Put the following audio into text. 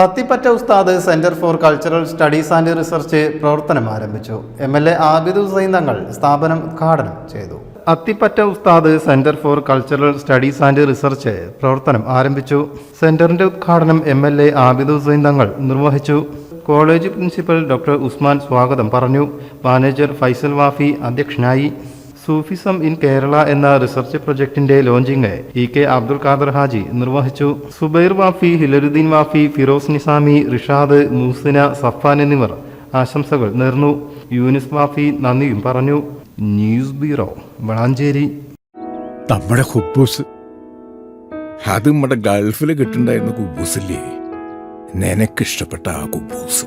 Athippatta Ustad centre for cultural studies and research പ്രവർത്തനം ആരംഭിച്ചു. M L A Abid Hussain Thangal സ്ഥാപനം ഉദ്ഘാടനം ചെയ്തു. Athippatta Ustad centre for cultural studies and research പ്രവർത്തനം ആരംഭിച്ചു. സെന്ററിന്റെ ഉദ്ഘാടനം M L A Abid Hussain Thangal നിർവഹിച്ചു. കോളേജ് പ്രിൻസിപ്പൽ ഡോക്ടർ ഉസ്മാൻ സ്വാഗതം പറഞ്ഞു. മാനേജർ ഫൈസൽ വാഫി അധ്യക്ഷനായി. സൂഫിസം ഇൻ കേരള എന്ന research പ്രൊജക്ടിന്റെ launching E K Abdul Khader Haji നിർവഹിച്ചു. സുബൈർ വാഫി ഹിലരുദ്ദീൻ വാഫി ഫിറോസ് നിസാമി റിഷാദ് മൂസിന സഫാൻ എന്നിവർ ആശംസകൾ നേർന്നു. യൂനിസ് വാഫി നന്ദിയും പറഞ്ഞു. News bureau Valanchery. നമ്മുടെ ഹുബൂസ്. അത് നമ്മുടെ ഗൾഫിൽ കിട്ടുണ്ടായിരുന്ന കുബൂസില്ലേ? നിനക്കിഷ്ടപ്പെട്ട ആ കുബൂസ്.